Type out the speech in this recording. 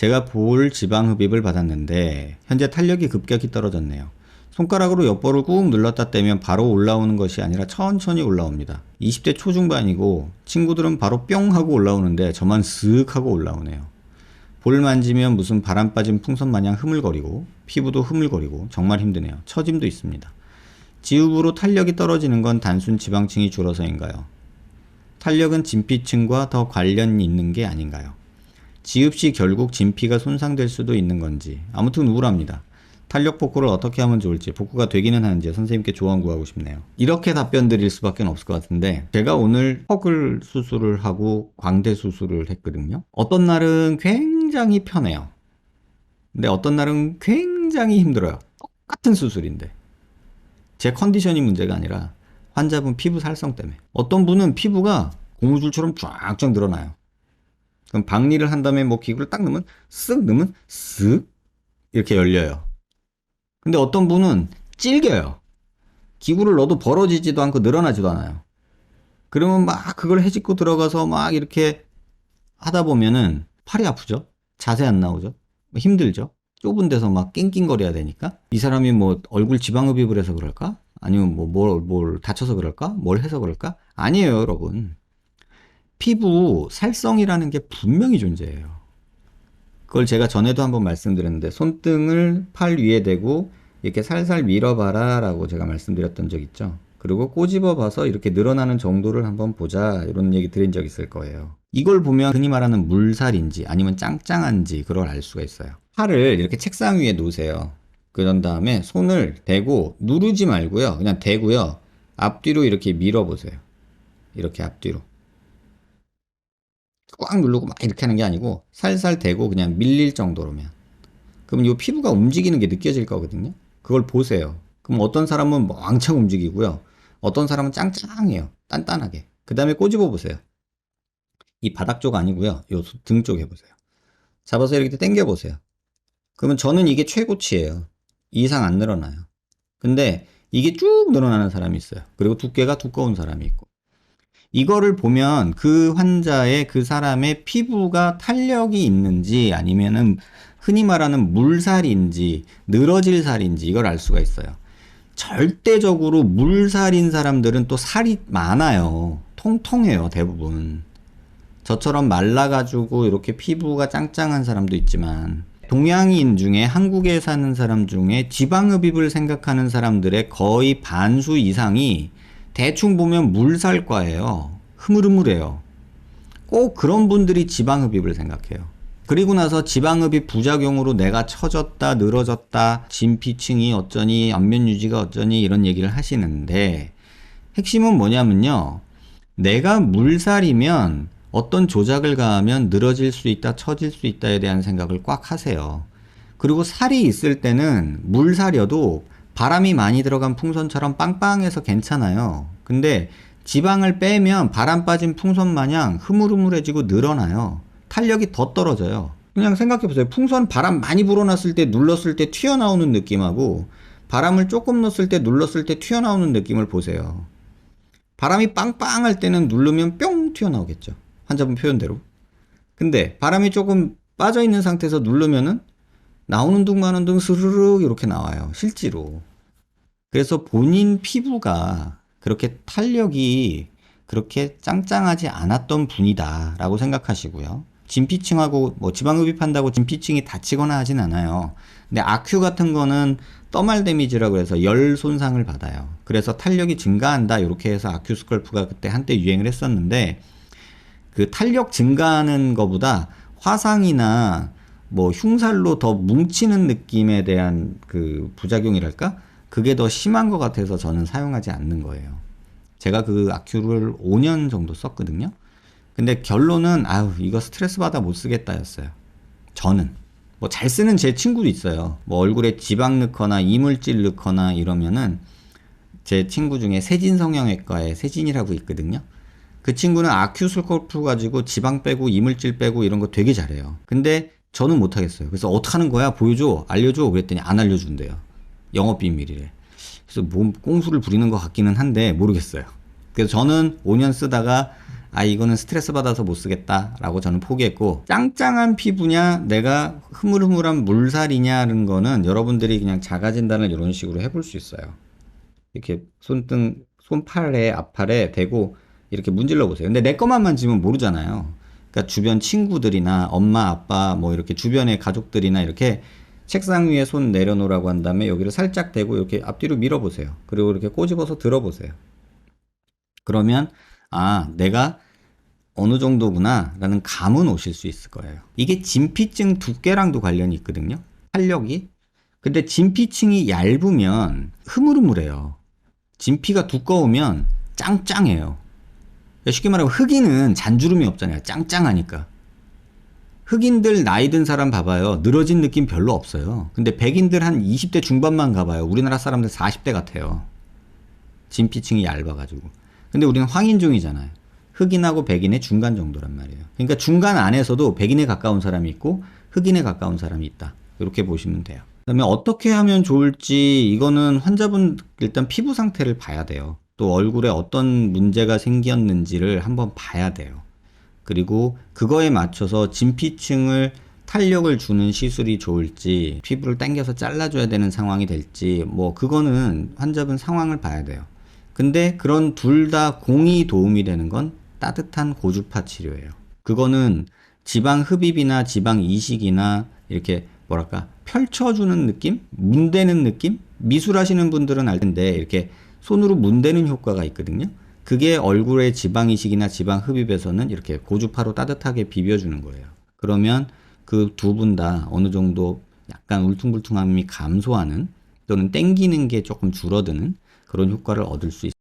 제가 볼 지방 흡입을 받았는데 현재 탄력이 급격히 떨어졌네요. 손가락으로 옆볼을 꾹 눌렀다 떼면 바로 올라오는 것이 아니라 천천히 올라옵니다. 20대 초중반이고 친구들은 바로 뿅 하고 올라오는데 저만 쓱 하고 올라오네요. 볼 만지면 무슨 바람 빠진 풍선 마냥 흐물거리고 피부도 흐물거리고 정말 힘드네요. 처짐도 있습니다. 지읍으로 탄력이 떨어지는 건 단순 지방층이 줄어서인가요? 탄력은 진피층과 더 관련이 있는 게 아닌가요? 지읍 시 결국 진피가 손상될 수도 있는 건지 아무튼 우울합니다. 탄력 복구를 어떻게 하면 좋을지 복구가 되기는 하는지 선생님께 조언 구하고 싶네요. 이렇게 답변 드릴 수밖에 없을 것 같은데 제가 오늘 턱을 수술을 하고 광대 수술을 했거든요. 어떤 날은 굉장히 편해요. 근데 어떤 날은 굉장히 힘들어요. 똑같은 수술인데. 제 컨디션이 문제가 아니라 환자분 피부 살성 때문에. 어떤 분은 피부가 고무줄처럼 쫙쫙 늘어나요. 그럼 박리를 한 다음에 뭐 기구를 딱 넣으면 쓱 넣으면 쓱 이렇게 열려요. 근데 어떤 분은 찔겨요. 기구를 넣어도 벌어지지도 않고 늘어나지도 않아요. 그러면 막 그걸 해집고 들어가서 막 이렇게 하다 보면은 팔이 아프죠? 자세 안 나오죠? 뭐 힘들죠? 좁은 데서 막 낑낑거려야 되니까? 이 사람이 뭐 얼굴 지방흡입을 해서 그럴까? 아니면 뭐 뭘, 뭘 다쳐서 그럴까? 뭘 해서 그럴까? 아니에요, 여러분. 피부 살성이라는 게 분명히 존재해요. 그걸 제가 전에도 한번 말씀드렸는데 손등을 팔 위에 대고 이렇게 살살 밀어봐라 라고 제가 말씀드렸던 적 있죠. 그리고 꼬집어 봐서 이렇게 늘어나는 정도를 한번 보자 이런 얘기 드린 적 있을 거예요. 이걸 보면 흔히 말하는 물살인지 아니면 짱짱한지 그걸 알 수가 있어요. 팔을 이렇게 책상 위에 놓으세요. 그런 다음에 손을 대고 누르지 말고요. 그냥 대고요. 앞뒤로 이렇게 밀어보세요. 이렇게 앞뒤로. 꽉 누르고 막 이렇게 하는 게 아니고 살살 대고 그냥 밀릴 정도로면 그럼 이 피부가 움직이는 게 느껴질 거거든요. 그걸 보세요. 그럼 어떤 사람은 뭐 왕창 움직이고요. 어떤 사람은 짱짱해요. 단단하게. 그 다음에 꼬집어 보세요. 이 바닥 쪽 아니고요. 요 등 쪽 해보세요. 잡아서 이렇게 당겨 보세요. 그러면 저는 이게 최고치예요. 이 이상 안 늘어나요. 근데 이게 쭉 늘어나는 사람이 있어요. 그리고 두께가 두꺼운 사람이 있고. 이거를 보면 그 환자의 그 사람의 피부가 탄력이 있는지 아니면은 흔히 말하는 물살인지 늘어질 살인지 이걸 알 수가 있어요. 절대적으로 물살인 사람들은 또 살이 많아요. 통통해요, 대부분. 저처럼 말라가지고 이렇게 피부가 짱짱한 사람도 있지만 동양인 중에 한국에 사는 사람 중에 지방흡입을 생각하는 사람들의 거의 반수 이상이 대충 보면 물살과예요. 흐물흐물해요. 꼭 그런 분들이 지방흡입을 생각해요. 그리고 나서 지방흡입 부작용으로 내가 처졌다, 늘어졌다, 진피층이 어쩌니, 안면 유지가 어쩌니 이런 얘기를 하시는데 핵심은 뭐냐면요. 내가 물살이면 어떤 조작을 가하면 늘어질 수 있다, 처질 수 있다에 대한 생각을 꽉 하세요. 그리고 살이 있을 때는 물살여도 바람이 많이 들어간 풍선처럼 빵빵해서 괜찮아요. 근데 지방을 빼면 바람 빠진 풍선 마냥 흐물흐물해지고 늘어나요. 탄력이 더 떨어져요. 그냥 생각해 보세요. 풍선 바람 많이 불어놨을 때 눌렀을 때 튀어나오는 느낌하고 바람을 조금 넣었을 때 눌렀을 때 튀어나오는 느낌을 보세요. 바람이 빵빵할 때는 누르면 뿅 튀어나오겠죠. 환자분 표현대로. 근데 바람이 조금 빠져 있는 상태에서 누르면은 나오는 둥 마는 둥 스르륵 이렇게 나와요. 실제로. 그래서 본인 피부가 그렇게 탄력이 그렇게 짱짱하지 않았던 분이다 라고 생각하시고요. 진피층하고 뭐 지방흡입한다고 진피층이 다치거나 하진 않아요. 근데 아큐 같은 거는 떠말 데미지라고 해서 열 손상을 받아요. 그래서 탄력이 증가한다 이렇게 해서 아큐 스컬프가 그때 한때 유행을 했었는데 그 탄력 증가하는 것보다 화상이나 뭐 흉살로 더 뭉치는 느낌에 대한 그 부작용이랄까? 그게 더 심한 것 같아서 저는 사용하지 않는 거예요. 제가 그 아큐를 5년 정도 썼거든요. 근데 결론은 아유 이거 스트레스 받아 못 쓰겠다였어요. 저는 뭐 잘 쓰는 제 친구도 있어요. 뭐 얼굴에 지방 넣거나 이물질 넣거나 이러면은 제 친구 중에 세진 성형외과에 세진이라고 있거든요. 그 친구는 아큐 스컬프 가지고 지방 빼고 이물질 빼고 이런 거 되게 잘해요. 근데 저는 못 하겠어요. 그래서 어떻게 하는 거야? 보여줘, 알려줘. 그랬더니 안 알려준대요. 영업 비밀이래. 그래서 몸 꽁수를 부리는 것 같기는 한데 모르겠어요. 그래서 저는 5년 쓰다가 아 이거는 스트레스 받아서 못 쓰겠다라고 저는 포기했고 짱짱한 피부냐 내가 흐물흐물한 물살이냐는 거는 여러분들이 그냥 자가 진단을 이런 식으로 해볼 수 있어요. 이렇게 손등 손팔에 앞팔에 대고 이렇게 문질러 보세요. 근데 내 것만 만지면 모르잖아요. 그러니까 주변 친구들이나 엄마 아빠 뭐 이렇게 주변의 가족들이나 이렇게 책상 위에 손 내려놓으라고 한 다음에 여기를 살짝 대고 이렇게 앞뒤로 밀어보세요. 그리고 이렇게 꼬집어서 들어보세요. 그러면 아 내가 어느 정도구나 라는 감은 오실 수 있을 거예요. 이게 진피층 두께랑도 관련이 있거든요. 탄력이. 근데 진피층이 얇으면 흐물흐물해요. 진피가 두꺼우면 짱짱해요. 쉽게 말하면 흑인은 잔주름이 없잖아요. 짱짱하니까. 흑인들 나이 든 사람 봐봐요. 늘어진 느낌 별로 없어요. 근데 백인들 한 20대 중반만 가봐요. 우리나라 사람들 40대 같아요. 진피층이 얇아가지고. 근데 우리는 황인종이잖아요. 흑인하고 백인의 중간 정도란 말이에요. 그러니까 중간 안에서도 백인에 가까운 사람이 있고 흑인에 가까운 사람이 있다. 이렇게 보시면 돼요. 그 다음에 어떻게 하면 좋을지 이거는 환자분 일단 피부 상태를 봐야 돼요. 또 얼굴에 어떤 문제가 생겼는지를 한번 봐야 돼요. 그리고 그거에 맞춰서 진피층을 탄력을 주는 시술이 좋을지 피부를 당겨서 잘라줘야 되는 상황이 될지 뭐 그거는 환자분 상황을 봐야 돼요. 근데 그런 둘 다 공이 도움이 되는 건 따뜻한 고주파 치료예요. 그거는 지방 흡입이나 지방 이식이나 이렇게 뭐랄까 펼쳐주는 느낌, 문대는 느낌, 미술하시는 분들은 알 텐데 이렇게 손으로 문대는 효과가 있거든요. 그게 얼굴의 지방 이식이나 지방 흡입에서는 이렇게 고주파로 따뜻하게 비벼주는 거예요. 그러면 그 두 분 다 어느 정도 약간 울퉁불퉁함이 감소하는 또는 땡기는 게 조금 줄어드는 그런 효과를 얻을 수 있어요.